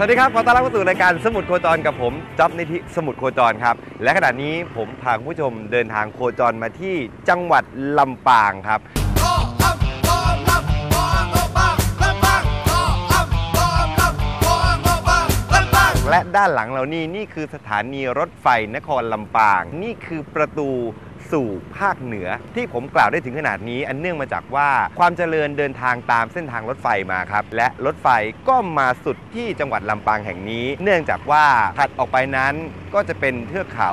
สวัสดีครับขอต้อนรับเข้าสู่รายการสมุดโคจรกับผมจ๊อบนิธิสมุดโคจรครับ และขณะนี้ผมพาคุณผู้ชมเดินทางโคจรมาที่จังหวัดลำปางครับ และด้านหลังเรานี่นี่คือสถานีรถไฟนครลำปาง นี่คือประตู สู่ภาคเหนือ ที่ผมกล่าวได้ถึงขนาดนี้ อันเนื่องมาจากว่าความเจริญเดินทางตามเส้นทางรถไฟมาครับ และรถไฟก็มาสุดที่จังหวัดลำปางแห่งนี้ เนื่องจากว่าถัดออกไปนั้นก็จะเป็นเทือกเขา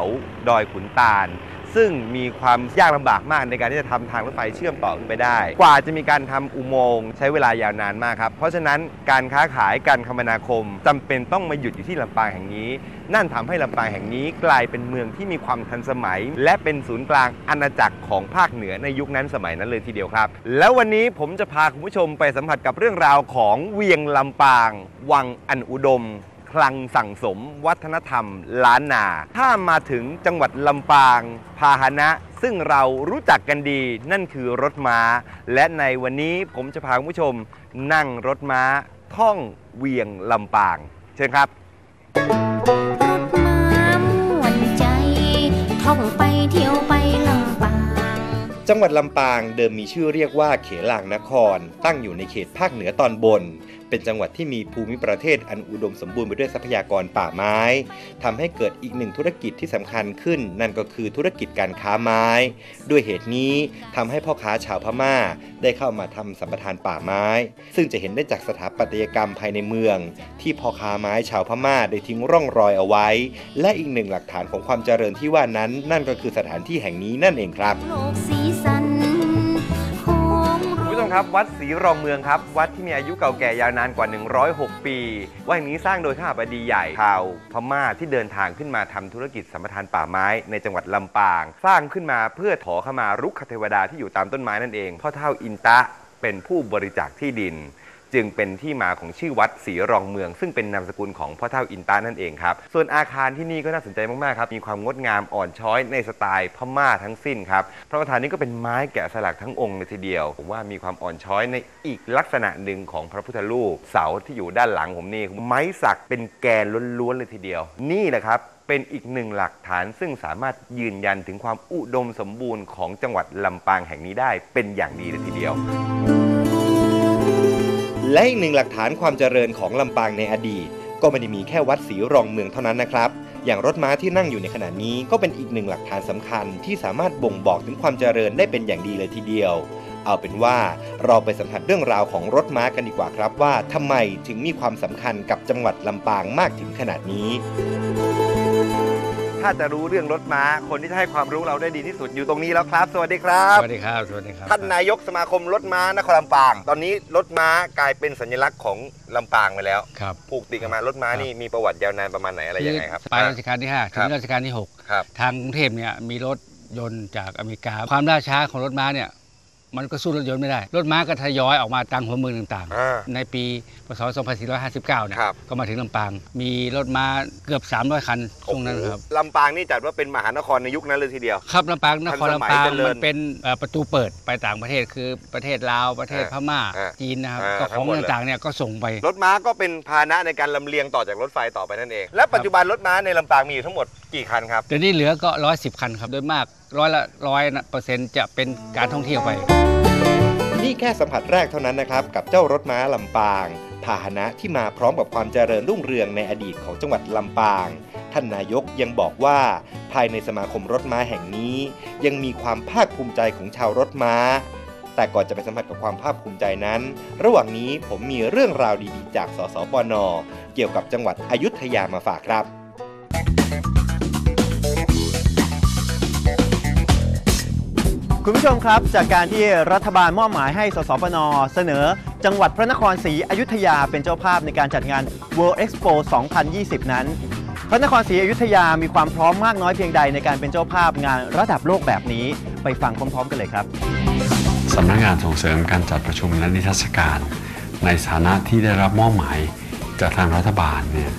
ดอยขุนตาล ซึ่งมีความยากลำบากมากในการที่จะทำทางรถไฟเชื่อมต่อขึ้นไปได้ กว่าจะมีการทำอุโมงค์ใช้เวลายาวนานมากครับ เพราะฉะนั้นการค้าขายการคมนาคมจำเป็นต้องมาหยุดอยู่ที่ลำปางแห่งนี้ นั่นทำให้ลำปางแห่งนี้กลายเป็นเมืองที่มีความทันสมัย และเป็นศูนย์กลางอาณาจักรของภาคเหนือในยุคนั้นสมัยนั้นเลยทีเดียวครับ แล้ววันนี้ผมจะพาคุณผู้ชมไปสัมผัสกับเรื่องราวของเวียงลำปาง วังอันอุดม คลังสั่งสมวัฒนธรรมล้านนา ถ้ามาถึงจังหวัดลำปางพาหนะซึ่งเรารู้จักกันดีนั่นคือรถม้า และในวันนี้ผมจะพาคุณผู้ชมนั่งรถม้าท่องเวียงลำปาง เชิญครับ รถม้าม่วนใจ ท่องไปเที่ยวไปลำปาง จังหวัดลำปางเดิมมีชื่อเรียกว่าเขลางนคร ตั้งอยู่ในเขตภาคเหนือตอนบน เป็นจังหวัดที่มีภูมิประเทศอันอุดมสมบูรณ์ไปด้วยทรัพยากรป่าไม้ทำให้เกิดอีกหนึ่งธุรกิจที่สำคัญขึ้น นั่นก็คือธุรกิจการค้าไม้ ด้วยเหตุนี้ทำให้พ่อค้าชาวพม่า ได้เข้ามาทำสัมปทานป่าไม้ ซึ่งจะเห็นได้จากสถาปัตยกรรมภายในเมือง ที่พ่อค้าไม้ชาวพม่าได้ทิ้งร่องรอยเอาไว้ และอีกหนึ่งหลักฐานของความเจริญที่ว่านั้น นั่นก็คือสถานที่แห่งนี้นั่นเองครับ ครับวัดศรีรองเมืองครับ วัดที่มีอายุเก่าแก่ยาวนานกว่า 106 ปี วัดแห่งนี้สร้างโดยข้าบดีใหญ่ชาวพม่าที่เดินทางขึ้นมาทำธุรกิจสัมปทานป่าไม้ในจังหวัดลำปาง สร้างขึ้นมาเพื่อถอขมารุกขเทวดาที่อยู่ตามต้นไม้นั่นเองพ่อเท่าอินตะเป็นผู้บริจาคที่ดิน จึงเป็นที่มาของชื่อวัดศรีรองเมือง ซึ่งเป็นนามสกุลของพ่อเท่าอินตานั่นเองครับ ส่วนอาคารที่นี่ก็น่าสนใจมากๆครับ มีความงดงามอ่อนช้อยในสไตล์พม่าทั้งสิ้นครับ พระประธานนี้ก็เป็นไม้แกะสลักทั้งองค์เลยทีเดียว ผมว่ามีความอ่อนช้อยในอีกลักษณะหนึ่งของพระพุทธรูป เสาที่อยู่ด้านหลังผมนี่ไม้สักเป็นแกนล้วนๆเลยทีเดียว นี่แหละครับเป็นอีกหนึ่งหลักฐานซึ่งสามารถยืนยันถึงความอุดมสมบูรณ์ของจังหวัดลำปางแห่งนี้ได้เป็นอย่างดีเลยทีเดียว และอีกหนึ่งหลักฐานความเจริญของลำปางในอดีต ก็ไม่ได้มีแค่วัดศรีรองเมืองเท่านั้นนะครับ อย่างรถม้าที่นั่งอยู่ในขณะนี้ก็เป็นอีกหนึ่งหลักฐานสำคัญที่สามารถบ่งบอกถึงความเจริญได้เป็นอย่างดีเลยทีเดียว เอาเป็นว่าเราไปสัมผัสเรื่องราวของรถม้ากันดีกว่าครับว่าทำไมถึงมีความสำคัญกับจังหวัดลำปางมากถึงขนาดนี้ ถ้าจะรู้เรื่องรถม้า คนที่จะให้ความรู้เราได้ดีที่สุดอยู่ตรงนี้แล้วครับ สวัสดีครับ สวัสดีครับ สวัสดีครับ ท่านนายกสมาคมรถม้านครลำปาง ตอนนี้รถม้ากลายเป็นสัญลักษณ์ของลำปางไปแล้ว ครับ ผูกติดกันมารถม้านี่มีประวัติยาวนานประมาณไหนอะไรยังไงครับปลายรัชกาลที่5ถึครังบรัชกาลที่ครับ6ทางกรุงเทพเนี่ยมีรถยนต์จากอเมริกา ความล่าช้าของรถม้าเนี่ย มันก็สู้รถยนต์ไม่ได้ รถม้าก็ทยอยออกมาตามหัวเมืองต่างอ่า ๆ ในปีพศ 2459 เนี่ย ครับ ก็มาถึงลำปาง มีรถม้าเกือบ 300 คันช่วงนั้นครับโอ้โหลำปางนี่จัดว่าเป็นมหานครในยุคนั้นเลยทีเดียว ครับลำปางนครทันสมัยลำปางเจริญมันเป็นเอ่อประตูเปิดไปต่างประเทศคือประเทศลาวประเทศอ่าพม่า อ่าจีนนะครับอ่าก็ทั้ของงหมดเลย ต่างๆเนี่ยก็ส่งไปรถม้าก็เป็นพาหนะในการลำเลียงต่อจากรถไฟต่อไปนั่นเอง และปัจจุบันรถม้าในลำปางมีอยู่ทั้งหมดกี่คันครับ เดี๋ยวนี้เหลือก็ร้อยสิบคันครับ โดยมากร้อยละร้อยเปอร์เซ็นต์จะเป็นการท่องเที่ยวไป นี่แค่สัมผัสแรกเท่านั้นนะครับ กับเจ้ารถม้าลำปางพาหนะที่มาพร้อมกับความเจริญรุ่งเรืองในอดีตของจังหวัดลำปาง ท่านนายกยังบอกว่าภายในสมาคมรถม้าแห่งนี้ ยังมีความภาคภูมิใจของชาวรถม้า แต่ก่อนจะไปสัมผัสกับความภาคภูมิใจนั้น ระหว่างนี้ผมมีเรื่องราวดีๆ จากสสปน เกี่ยวกับจังหวัดอยุธยามาฝากครับ คุณผู้ชมครับ จากการที่รัฐบาลมอบหมายให้สสปนเสนอ จังหวัดพระนครศรีอยุธยาเป็นเจ้าภาพในการจัดงาน World Expo 2020 นั้น พระนครศรีอยุธยามีความพร้อมมากน้อยเพียงใดในการเป็นเจ้าภาพงานระดับโลกแบบนี้ไปฟังพร้อม ๆ กันเลยครับสำนักงานส่งเสริมการจัดประชุมและนิทรรศการ ในฐานะที่ได้รับมอบหมายจากทางรัฐบาลเนี่ย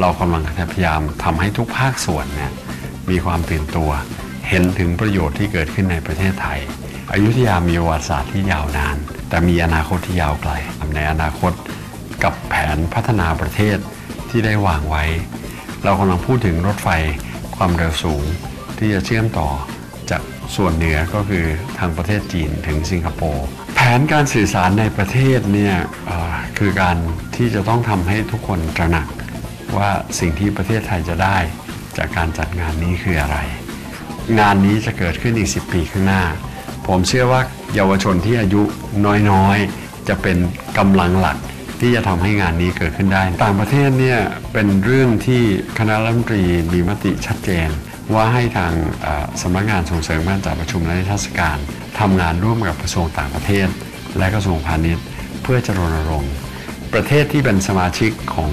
เรากำลังพยายามทำให้ทุกภาคส่วนเนี่ยมีความตื่นตัว เห็นถึงประโยชน์ที่เกิดขึ้นในประเทศไทย อยุธยามีประวัติศาสตร์ที่ยาวนาน แต่มีอนาคตที่ยาวไกล ในอนาคตกับแผนพัฒนาประเทศที่ได้วางไว้ เรากำลังพูดถึงรถไฟความเร็วสูงที่จะเชื่อมต่อจากส่วนเหนือก็คือทางประเทศจีนถึงสิงคโปร์แผนการสื่อสารในประเทศเนี่ยคือการที่จะต้องทำให้ทุกคนตระหนักว่าสิ่งที่ประเทศไทยจะได้จากการจัดงานนี้คืออะไร งานนี้จะเกิดขึ้นอีก 10 ปีข้างหน้า ผมเชื่อว่าเยาวชนที่อายุน้อยๆ จะเป็นกำลังหลักที่จะทำให้งานนี้เกิดขึ้นได้ ต่างประเทศเนี่ยเป็นเรื่องที่คณะรัฐมนตรีมีมติชัดเจน ว่าให้ทางสำนักงานส่งเสริมการจัดประชุมและนิทรรศการทำงานร่วมกับกระทรวงต่างประเทศ และกระทรวงพาณิชย์ เพื่อจะรณรงค์ประเทศที่เป็นสมาชิกของ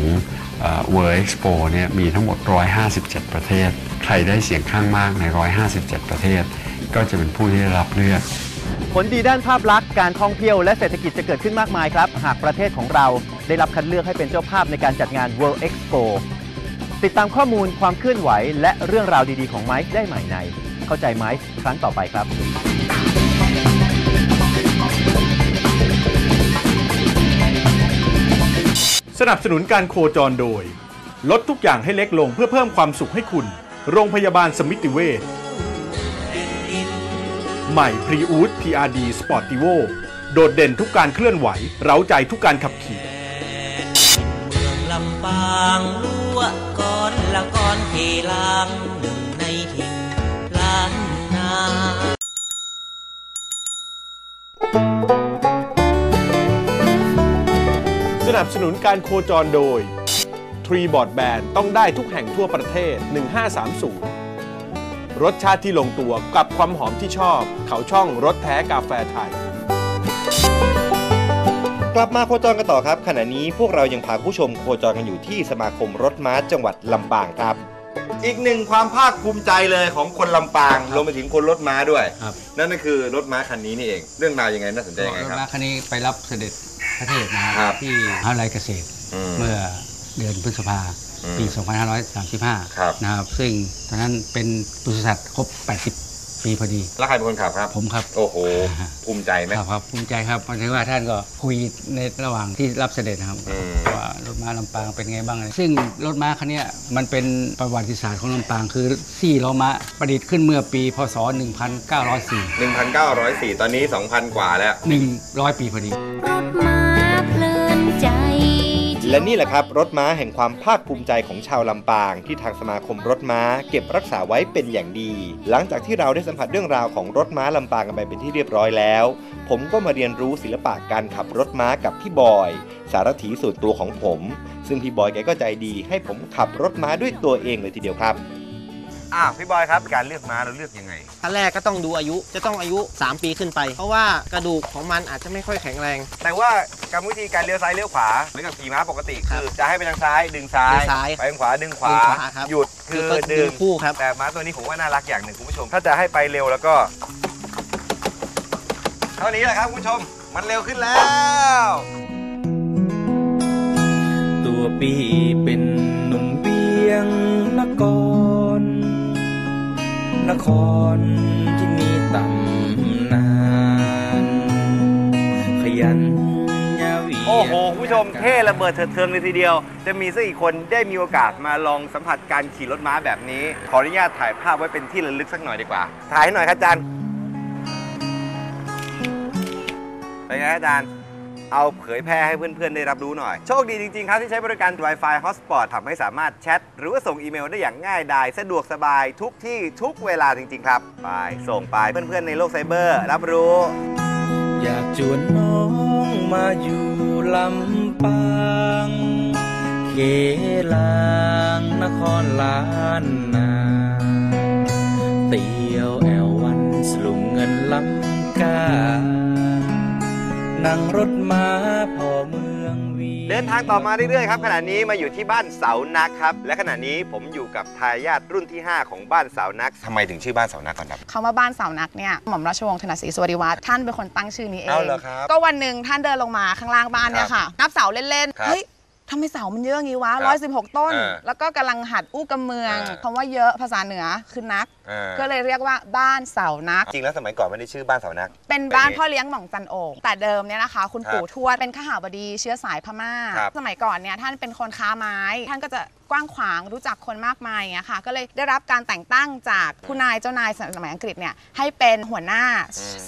เอ่อ World Expo เนี่ยมีทั้งหมด 157 ประเทศ ใครได้เสียงข้างมากใน 157 ประเทศ ก็จะเป็นผู้ที่ได้รับเลือก ผลดีด้านภาพลักษณ์การท่องเที่ยวและเศรษฐกิจจะเกิดขึ้นมากมายครับ หากประเทศของเราได้รับคัดเลือกให้เป็นเจ้าภาพในการจัดงาน World Expo ติดตามข้อมูลความเคลื่อนไหว และเรื่องราวดีๆของไมค์ได้ใหม่ใน เข้าใจไมค์ครั้งต่อไปครับสนับสนุนการโคจรโดย ลดทุกอย่างให้เล็กลงเพื่อเพิ่มความสุขให้คุณ โรงพยาบาลสมิติเวชใหม่พรีอูด PRD Sportivo โดดเด่นทุกการเคลื่อนไหว เร้าใจทุกการขับขี่เมืองลำปางลัวก่อนละก่อนเทลางหนึ่งในถิ่นล้านนาสนับสนุนการโคจรโดย ทรีบอร์ดแบนต้องได้ทุกแห่งทั่วประเทศ 1530 รสชาติที่ลงตัวกับความหอมที่ชอบ เขาช่องรสแท้กาแฟไทย กลับมาโคจรกันต่อครับ ขณะนี้พวกเรายังพาผู้ชมโคจรกันอยู่ที่สมาคมรถม้าจังหวัดลำปางครับ อีกหนึ่งความภาคภูมิใจเลยของคนลำปางรวมไปถึงคนรถม้าด้วย ครับ นั่นก็คือรถม้าคันนี้นี่เอง เรื่องราวยังไงน่าสนใจยังไงรถครับ ม้าคันนี้ไปรับเสด็จพระเทพนะคครัรับบที่มหาวิทยาลัยเกษตร อืม เมื่อ เดือนพฤษภาอืมปีครับ2535 นะครับ ซึ่งตอนนั้นเป็นบริษัทครบ 80 ปีพอดี แล้วใครเป็นคนขับครับ ผมครับ โอ้โห ภูมิใจไหมครับครับ ภูมิใจครับหมายถึงว่าท่านก็คุยในระหว่างที่รับเสด็จนะครับอืมว่ารถม้าลำปางเป็นไงบ้างเลยซึ่งรถม้าคันเนี้ยมันเป็นประวัติศาสตร์ของลำปาง คือซี่ล้อม้าประดิษฐ์ขึ้นเมื่อปีพศ 1904 1,904 ตอนนี้ 2,000 กว่าแล้ว 100 ปีพอดีรถม้าเพลินใจ และนี่แหละครับ รถม้าแห่งความภาคภูมิใจของชาวลำปาง ที่ทางสมาคมรถม้า เก็บรักษาไว้เป็นอย่างดี หลังจากที่เราได้สัมผัสเรื่องราวของรถม้าลำปางกันไปเป็นที่เรียบร้อยแล้ว ผมก็มาเรียนรู้ศิลปะการขับรถม้ากับพี่บอย สารถีส่วนตัวของผม ซึ่งพี่บอยแกก็ใจดีให้ผมขับรถม้าด้วยตัวเองเลยทีเดียวครับ อ้าวพี่บอยครับการเลือกม้าเราเลือกยังไง ขั้นแรกก็ต้องดูอายุจะต้องอายุ 3 ปีขึ้นไป เพราะว่ากระดูกของมันอาจจะไม่ค่อยแข็งแรง แต่ว่ากรรมวิธีการเลี้ยวซ้ายเลี้ยวขวาเหมือนกับขี่ม้าปกติครัคืบอจะให้ไปทางซ้ายดึงซ้ายดึงซ้ายไปทางขวาดึงขวาดึงขวาครับ หยุดคือก็ดึดึงงคู่ครับ แต่ม้าตัวนี้ผมว่าน่ารักอย่างหนึ่งคุณผู้ชม ถ้าจะให้ไปเร็วแล้วก็ เท่านี้แหละครับคุณผู้ชมมันเร็วขึ้นแล้ว ตัวปีเป็นหนุ่มเบียงนคร นครที่มีตำนาน ขยันยาวีโอ้โหคุณผู้ชมเท่ระเบิดเถิดเทิงเลยทีเดียว จะมีสักอีกคนได้มีโอกาสมาลองสัมผัสการขี่รถม้าแบบนี้ ขออนุญาตถ่ายภาพไว้เป็นที่ระลึกสักหน่อยดีกว่า ถ่ายให้หน่อยครับอาจารย์เป็นไงอาจารย์ เอาเผยแพร่ให้เพื่อนๆ ได้รับรู้หน่อย โชคดีจริงๆ ครับที่ใช้บริการ Wi-Fi Hotspot ทำให้สามารถแชทหรือว่าส่งอีเมลได้อย่างง่ายดาย สะดวกสบายทุกที่ทุกเวลาจริงๆ ครับไปส่งไปเพื่อนๆ ในโลกไซเบอร์ รับรู้ อยากชวนน้องมาอยู่ลำปางเขลางนครล้านนาเตียวแอววันสลุงเงินล้ำ นั่งรถม้าพอเมืองวีเดินทางต่อมาเรื่อยๆครับขณะนี้มาอยู่ที่บ้านเสานักครับ และขณะนี้ผมอยู่กับทายาทรุ่นที่ 5 ของบ้านเสานักทำไมถึงชื่อบ้านเสานักก่อนครับ คำว่าบ้านเสานักเนี่ยหม่อมราชวงศ์ธนศรีสวัสดิวัฒน์ท่านเป็นคนตั้งชื่อนี้เอง เอาเหรอครับก็วันหนึ่งท่านเดินลงมาข้างล่างบ้านเนี่ยค่ะ นับเสาเล่นครับๆเฮ้ย ทำไมเสามันเยอะงี้วะครับร้อยสิบหกต้น เออแล้วก็กำลังหัดอู้กำเมืองเออ คำว่าเยอะภาษาเหนือคือนัก อ่าก็เลยเรียกว่าบ้านเสานัก จริงแล้วสมัยก่อนไม่ได้ชื่อบ้านเสานัก เป็นบ้านเป็นไงพ่อเลี้ยงหม่องจันโองแต่เดิมเนี่ยนะคะ คุณครับปู่ทวดเป็นขหาบดีเชื้อสายพม่า ครับสมัยก่อนเนี่ยท่านเป็นคนค้าไม้ ท่านก็จะ กว้างขวางรู้จักคนมากมายอย่างเงี้ยค่ะ ก็เลยได้รับการแต่งตั้งจากผู้นายเจ้านายสมัยอังกฤษเนี่ยให้เป็นหัวหน้า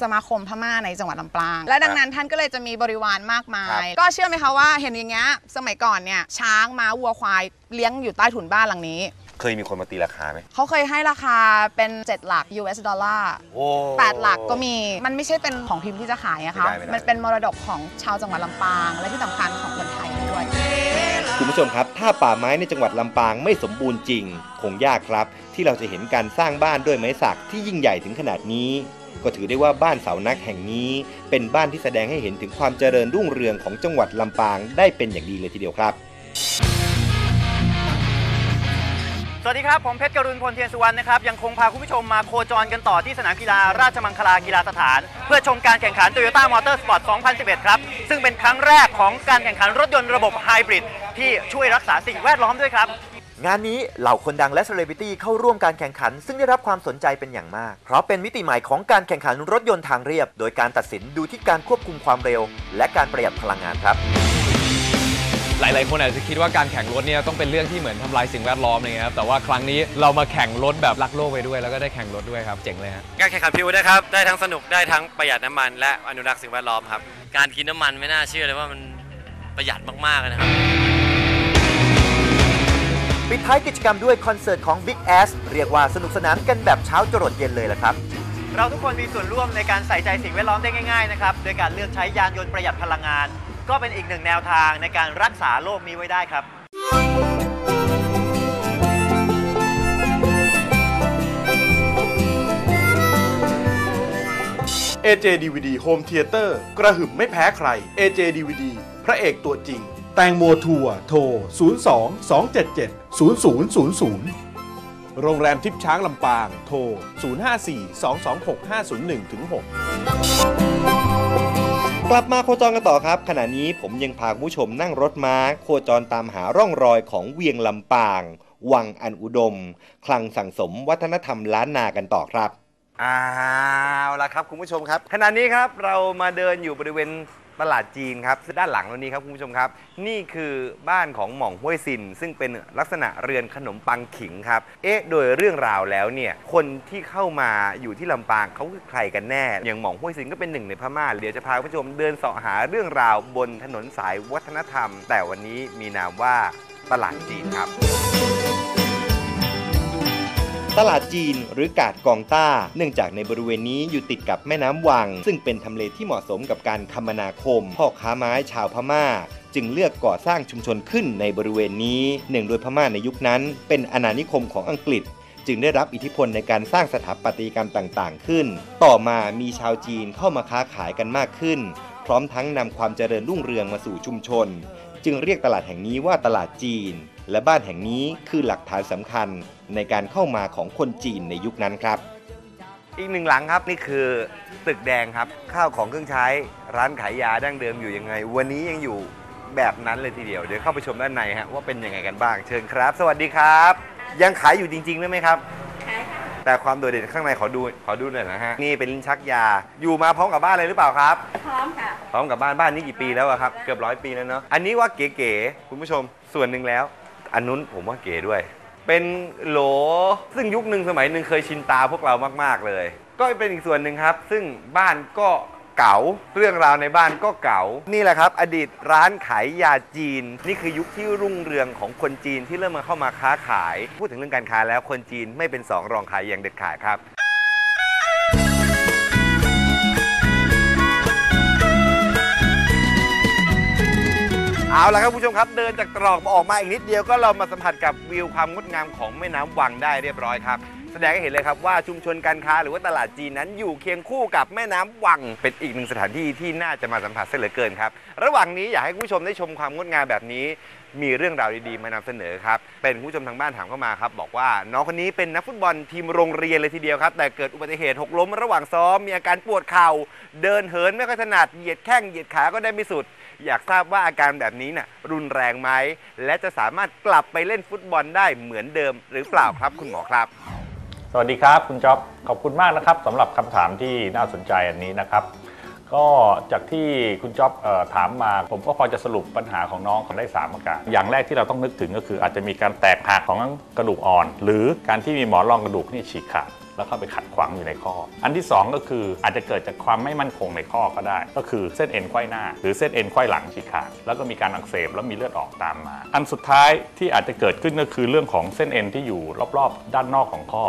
สมาคมพม่าในจังหวัดลำปาง และดังนั้นท่านก็เลยจะมีบริวารมากมาครับยก็เชื่อไหมคะว่าเห็นอย่างเงี้ยสมัยก่อนเนี่ยช้างม้าวัวควายเลี้ยงอยู่ใต้ถุนบ้านหลังนี้ เคยมีคนมาตีราคาไหมเขาเคยให้ราคาเป็น 7 หลัก US ดอลลาร์ โอ้ 8 หลักก็มี มันไม่ใช่เป็นของพิมพ์ที่จะขายอะคะ ไม่ได้ไม่ได้ มันเป็นมรดกของชาวจังหวัดลำปาง และที่สำคัญของคนไทย ด้วยคุณผู้ชมครับ ถ้าป่าไม้ในจังหวัดลำปางไม่สมบูรณ์จริง คงยากครับ ที่เราจะเห็นการสร้างบ้านด้วยไม้สักที่ยิ่งใหญ่ถึงขนาดนี้ ก็ถือได้ว่าบ้านเสานักแห่งนี้ เป็นบ้านที่แสดงให้เห็นถึงความเจริญรุ่งเรืองของจังหวัดลำปางได้เป็นอย่างดีเลยทีเดียวครับ สวัสดีครับ ผมเพชรกรุณพลเทียนสุวรรณนะครับ ยังคงพาคุณผู้ชมมาโคจรกันต่อที่สนามกีฬาราชมังคลากีฬาสถาน เพื่อชมการแข่งขัน Toyota Motor Sport 2011 ครับ ซึ่งเป็นครั้งแรกของการแข่งขันรถยนต์ระบบไฮบริดที่ช่วยรักษาสิ่งแวดล้อมด้วยครับ งานนี้เหล่าคนดังและเซเลบริตี้เข้าร่วมการแข่งขัน ซึ่งได้รับความสนใจเป็นอย่างมาก เพราะเป็นมิติใหม่ของการแข่งขันรถยนต์ทางเรียบ โดยการตัดสินดูที่การควบคุมความเร็ว และการประหยัดพลังงานครับ หลาย ๆ คนอาจจะคิดว่าการแข่งรถเนี่ยต้องเป็นเรื่องที่เหมือนทำลายสิ่งแวดล้อมอะไรเงี้ยครับแต่ว่าครั้งนี้เรามาแข่งรถแบบรักโลกไปด้วย แล้วก็ได้แข่งรถด้วยครับเจ๋งเลยฮะการแข่งขันพิวนะครับ ได้ทั้งสนุกได้ทั้งประหยัดน้ำมัน และอนุรักษ์สิ่งแวดล้อมครับ การกินน้ำมันไม่น่าเชื่อเลยว่ามันประหยัดมากๆเลยนะครับ ปิดท้ายกิจกรรมด้วยคอนเสิร์ตของ Big Ass เรียกว่าสนุกสนานกันแบบเช้าจรดเย็นเลยละครับ เราทุกคนมีส่วนร่วมในการใส่ใจสิ่งแวดล้อมได้ง่ายๆนะครับ โดยการเลือกใช้ยานยนต์ประหยัดพลังงาน ก็เป็นอีกหนึ่งแนวทางในการรักษาโลกนี้ไว้ได้ครับ AJ DVD Home Theater กระหึ่มไม่แพ้ใคร AJ DVD พระเอกตัวจริง แตงโมทัวร์โทร 02 277 0000โรงแรมทิพช้างลำปาง โทร 054 226 501 6 กลับมาโคจรกันต่อครับ ขณะนี้ผมยังพาผู้ชมนั่งรถม้า โคจรตามหาร่องรอยของเวียงลำปาง วังอันอุดม คลังสั่งสมวัฒนธรรมล้านนากันต่อครับ เอาละครับคุณผู้ชมครับ ขณะนี้ครับเรามาเดินอยู่บริเวณ ตลาดจีนครับด้านหลังเรานี้ครับคุณผู้ชมครับ นี่คือบ้านของหม่องห้วยซิน ซึ่งเป็นลักษณะเรือนขนมปังขิงครับ เอ๊ะ โดยเรื่องราวแล้วเนี่ยคนที่เข้ามาอยู่ที่ลำปางเขาคือใครกันแน่ อย่างหม่องห้วยซินก็เป็นหนึ่งในพม่าเดี๋ยวจะพาคุณผู้ชมเดินเสาะหาเรื่องราวบนถนนสายวัฒนธรรม แต่วันนี้มีนามว่าตลาดจีนครับ ตลาดจีนหรือกาดกองต้า เนื่องจากในบริเวณนี้อยู่ติดกับแม่น้ำวัง ซึ่งเป็นทำเลที่เหมาะสมกับการคมนาคมพ่อค้าไม้ชาวพม่าจึงเลือกก่อสร้างชุมชนขึ้นในบริเวณนี้เนื่องโดยพม่าในยุคนั้น เป็นอาณานิคมของอังกฤษ จึงได้รับอิทธิพลในการสร้างสถาปัตยกรรมต่างๆ ขึ้น ต่อมามีชาวจีนเข้ามาค้าขายกันมากขึ้น พร้อมทั้งนำความเจริญรุ่งเรืองมาสู่ชุมชน จึงเรียกตลาดแห่งนี้ว่าตลาดจีน และบ้านแห่งนี้คือหลักฐานสำคัญในการเข้ามาของคนจีนในยุคนั้นครับ อีกหนึ่งหลังครับนี่คือตึกแดงครับ ข้าวของเครื่องใช้ร้านขายยาดั้งเดิมอยู่ยังไง วันนี้ยังอยู่แบบนั้นเลยทีเดียวเดี๋ยวเข้าไปชมด้านในฮะว่าเป็นยังไงกันบ้างเชิญครับ สวัสดีครับ ยังขายอยู่จริงๆไหมครับ แต่ความโดดเด่นข้างในขอดูขอดูหน่อยนะฮะนี่เป็นลิ้นชักยาอยู่มาพร้อมกับบ้านเลยหรือเปล่าครับ พร้อมค่ะ พร้อมกับบ้านบ้านนี้กี่ปีแล้วอะครับเกือบร้อยปีแล้วเนาะอันนี้ว่าเก๋ๆคุณผู้ชมส่วนหนึ่งแล้ว อันนู้นผมว่าเก๋ด้วย เป็นโหลซึ่งยุคหนึ่งสมัยหนึ่งเคยชินตาพวกเรามาก ๆเลย ก็เป็นอีกส่วนหนึ่งครับ ซึ่งบ้านก็เก่าเรื่องราวในบ้านก็เก่า นี่แหละครับ อดีตร้านขายยาจีน นี่คือยุคที่รุ่งเรืองของคนจีนที่เริ่มมาเข้ามาค้าขาย พูดถึงเรื่องการค้าแล้วคนจีนไม่เป็นสองรองใครอย่างเด็ดขาดครับ เอาละครับผู้ชมครับเดินจากตรอกมาออกมาอีกนิดเดียวก็เรามาสัมผัสกับวิวความงดงามของแม่น้ำวังได้เรียบร้อยครับ แสดงให้เห็นเลยครับว่าชุมชนการค้าหรือว่าตลาดจีนนั้นอยู่เคียงคู่กับแม่น้ำวัง เป็นอีกหนึ่งสถานที่ที่น่าจะมาสัมผัสเสียเหลือเกินครับ ระหว่างนี้อยากให้คุณผู้ชมได้ชมความงดงามแบบนี้ มีเรื่องราวดีๆมานำเสนอครับ เป็นคุณผู้ชมทางบ้านถามเข้ามาครับ บอกว่าน้องคนนี้เป็นนักฟุตบอลทีมโรงเรียนเลยทีเดียวครับ แต่เกิดอุบัติเหตุหกล้มระหว่างซ้อมมีอาการปวดเข่าเดินเหินไม่ค่อยถนัดเหยียดแข้งเหยียดขาก็ได้ไม่สุด อยากทราบว่าอาการแบบนี้น่ะรุนแรงไหม และจะสามารถกลับไปเล่นฟุตบอลได้เหมือนเดิมหรือเปล่าครับคุณหมอครับ สวัสดีครับคุณจ๊อบขอบคุณมากนะครับสำหรับคำถามที่น่าสนใจอันนี้นะครับ ก็จากที่คุณจ๊อบถามมา ผมก็พอจะสรุปปัญหาของน้องเขาได้3อาการอย่างแรกที่เราต้องนึกถึงก็คืออาจจะมีการแตกหักของกระดูกอ่อน หรือการที่มีหมอนรองกระดูกนี่ฉีกขาด แล้วเข้าไปขัดขวางอยู่ในข้อ อันที่ 2 ก็คืออาจจะเกิดจากความไม่มั่นคงในข้อก็ได้ ก็คือเส้นเอ็นไขว้หน้า หรือเส้นเอ็นไขว้หลังฉีกขาดแล้วก็มีการอักเสบแล้วมีเลือดออกตามมา อันสุดท้ายที่อาจจะเกิดขึ้นก็คือเรื่องของเส้นเอ็นที่อยู่รอบๆ ด้านนอกของข้อ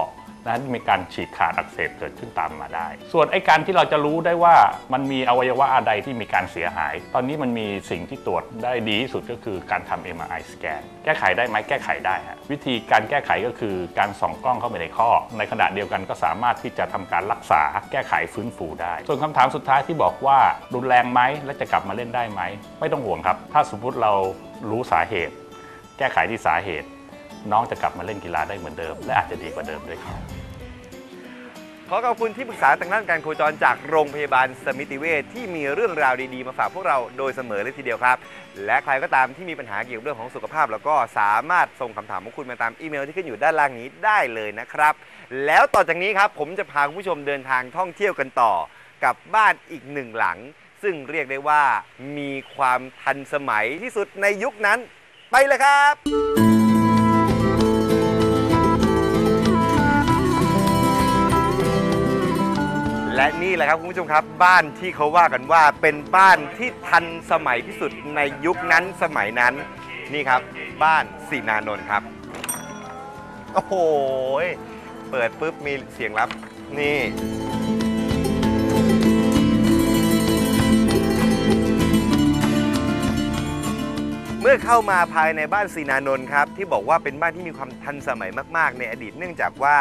นั้นมีการฉีกขาดอักเสบเกิดขึ้นตามมาได้ ส่วนไอ้การที่เราจะรู้ได้ว่ามันมีอวัยวะอะไรที่มีการเสียหาย ตอนนี้มันมีสิ่งที่ตรวจได้ดีที่สุดก็คือการทำ MRI สแกนแก้ไขได้ไหมแก้ไขได้ฮะวิธีการแก้ไขก็คือการส่องกล้องเข้าไปในข้อ ในขณะเดียวกันก็สามารถที่จะทำการรักษาแก้ไขฟื้นฟูได้ ส่วนคำถามสุดท้ายที่บอกว่ารุนแรงไหมและจะกลับมาเล่นได้ไหมไม่ต้องห่วงครับ ถ้าสมมติเรารู้สาเหตุ แก้ไขที่สาเหตุ น้องจะกลับมาเล่นกีฬาได้เหมือนเดิม และอาจจะดีกว่าเดิมด้วยครับขอขอบคุณที่ปรึกษาทางด้านการโคจรจากโรงพยาบาลสมิติเวชที่มีเรื่องราวดีๆ มาฝากพวกเราโดยเสมอเลยทีเดียวครับ และใครก็ตามที่มีปัญหาเกี่ยวกับเรื่องของสุขภาพ แล้วก็สามารถส่งคำถามของคุณมาตามอีเมลที่ขึ้นอยู่ด้านล่างนี้ได้เลยนะครับ แล้วต่อจากนี้ครับผมจะพาคุณผู้ชมเดินทางท่องเที่ยวกันต่อ กับบ้านอีกหนึ่งหลัง ซึ่งเรียกได้ว่ามีความทันสมัยที่สุดในยุคนั้น ไปเลยครับ และนี่แหละครับคุณผู้ชมครับ บ้านที่เขาว่ากันว่าเป็นบ้านที่ทันสมัยที่สุดในยุคนั้นสมัยนั้นนี่ครับ บ้านสีนานนท์ครับ โอ้โหเปิดปุ๊บมีเสียงรับนี่เมื่อเข้ามาภายในบ้านสีนานนท์ครับ ที่บอกว่าเป็นบ้านที่มีความทันสมัยมาก ๆ ในอดีตเนื่องจากว่า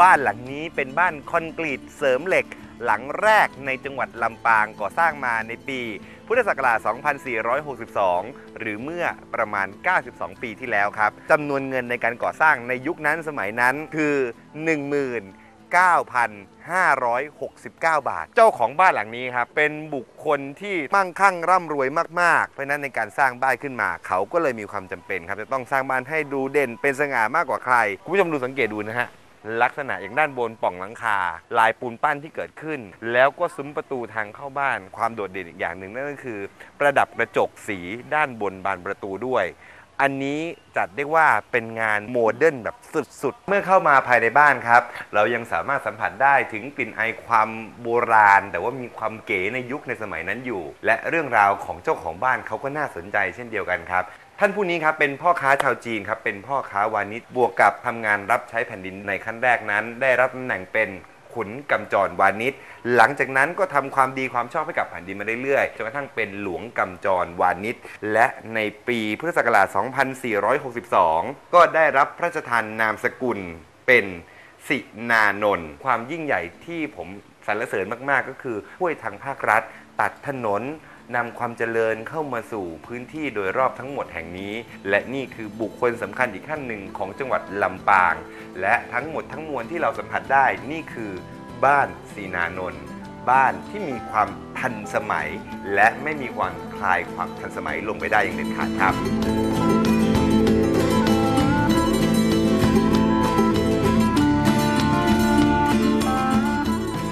บ้านหลังนี้เป็นบ้านคอนกรีตเสริมเหล็ก หลังแรกในจังหวัดลำปางก่อสร้างมาในปี พุทธศักราช 2462 หรือเมื่อประมาณ 92 ปีที่แล้วครับจำนวนเงินในการก่อสร้างในยุคนั้นสมัยนั้นคือ 19,569 บาท เจ้าของบ้านหลังนี้ครับ เป็นบุคคลที่มั่งคั่งร่ำรวยมาก ๆ เพราะนั้นในการสร้างบ้านขึ้นมา เขาก็เลยมีความจำเป็นครับจะต้องสร้างบ้านให้ดูเด่นเป็นสง่ามากกว่าใคร คุณผู้ชมดูสังเกตดูนะฮะ ลักษณะอย่างด้านบนป่องหลังคา ลายปูนปั้นที่เกิดขึ้น แล้วก็ซุ้มประตูทางเข้าบ้าน ความโดดเด่นอีกอย่างหนึ่งนั่นก็คือ ประดับกระจกสีด้านบนบานประตูด้วย อันนี้จัดได้ว่าเป็นงานโมเดิร์นแบบสุดๆ เมื่อเข้ามาภายในบ้านครับ เรายังสามารถสัมผัสได้ถึงกลิ่นไอความโบราณ แต่ว่ามีความเก๋ในยุคในสมัยนั้นอยู่ และเรื่องราวของเจ้าของบ้านเขาก็น่าสนใจเช่นเดียวกันครับ ท่านผู้นี้ครับเป็นพ่อค้าชาวจีนครับเป็นพ่อค้าวานิชบวกกับทำงานรับใช้แผ่นดินในขั้นแรกนั้น ได้รับตำแหน่งเป็นขุนกำจรวานิชหลังจากนั้นก็ทำความดีความชอบให้กับแผ่นดินมาเรื่อยๆจนกระทั่งเป็นหลวงกำจรวานิชและในปีพุทธศักราช 2462 ก็ได้รับพระราชทานนามสกุลเป็นสินานนท์ความยิ่งใหญ่ที่ผมสรรเสริญมากๆ ก็คือช่วยทางภาครัฐ ตัดถนน นำความเจริญเข้ามาสู่พื้นที่โดยรอบทั้งหมดแห่งนี้ และนี่คือบุคคลสำคัญอีกขั้นหนึ่งของจังหวัดลำปาง และทั้งหมดทั้งมวลที่เราสัมผัสได้นี่คือบ้านสีนานนท์บ้านที่มีความทันสมัย และไม่มีวันคลายความทันสมัยลงไปได้อย่างเด็ดขาดครับ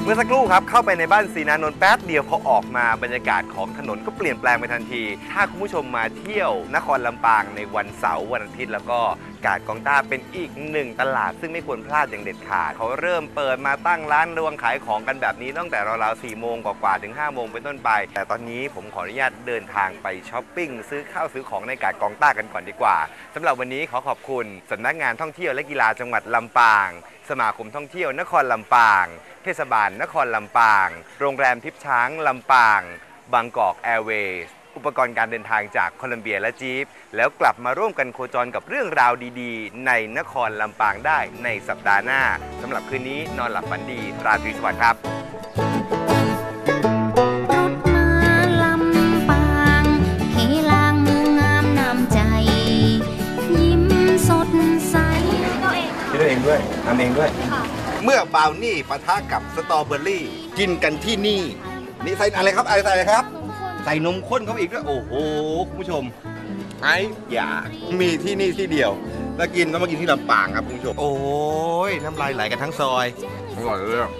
เมื่อสักครู่ครับเข้าไปในบ้านสีนานนท์แป๊บเดียวพอออกมาบรรยากาศของถนนก็เปลี่ยนแปลงไปทันที ถ้าคุณผู้ชมมาเที่ยวนครลำปางในวันเสาร์วันอาทิตย์แล้วก็ กาดกองต้าเป็นอีกหนึ่งตลาด ซึ่งไม่ควรพลาดอย่างเด็ดขาด เขาเริ่มเปิดมาตั้งร้านรวงขายของกันแบบนี้ตั้งแต่ราวๆ4โมงกว่าๆถึง 5 โมงเป็นต้นไป แต่ตอนนี้ผมขออนุญาตเดินทางไปช้อปปิ้งซื้อข้าวซื้อของในกาดกองต้ากันก่อนดีกว่าสำหรับวันนี้ขอขอบคุณสำนักงานท่องเที่ยวและกีฬาจังหวัดลำปาง สมาคมท่องเที่ยวนครลำปาง เทศบาลนครลำปาง โรงแรมทิพช้างลำปางบางกอกแอร์เวย์ อุปกรณ์การเดินทางจากโคลัมเบียและจีฟแล้วกลับมาร่วมกันโคจรกับเรื่องราวดีๆ ในนครลำปางได้ในสัปดาห์หน้าสำหรับคืนนี้นอนหลับฝันดี ราตรีสวัสดิ์ครับมาลำปางเฮลางหมูงามน้ำใจยิ้มสดใสคิดเองด้วยทำเองด้วย เมื่อบราวนี่ปะทะกับสตรอเบอรี่ กินกันที่นี่ นี่ใส่อะไรครับอะไรใส่อะไรครับ ใส่นมข้นเข้าไปอีกด้วยโอ้โหคุณผู้ชมไอ้อย่ามีที่นี่ที่เดียวแล้วกินต้องมากินที่ลำปางครับคุณผู้ชมโอ้ยน้ำลายไหลกันทั้งซอยอร่อยเลยอะ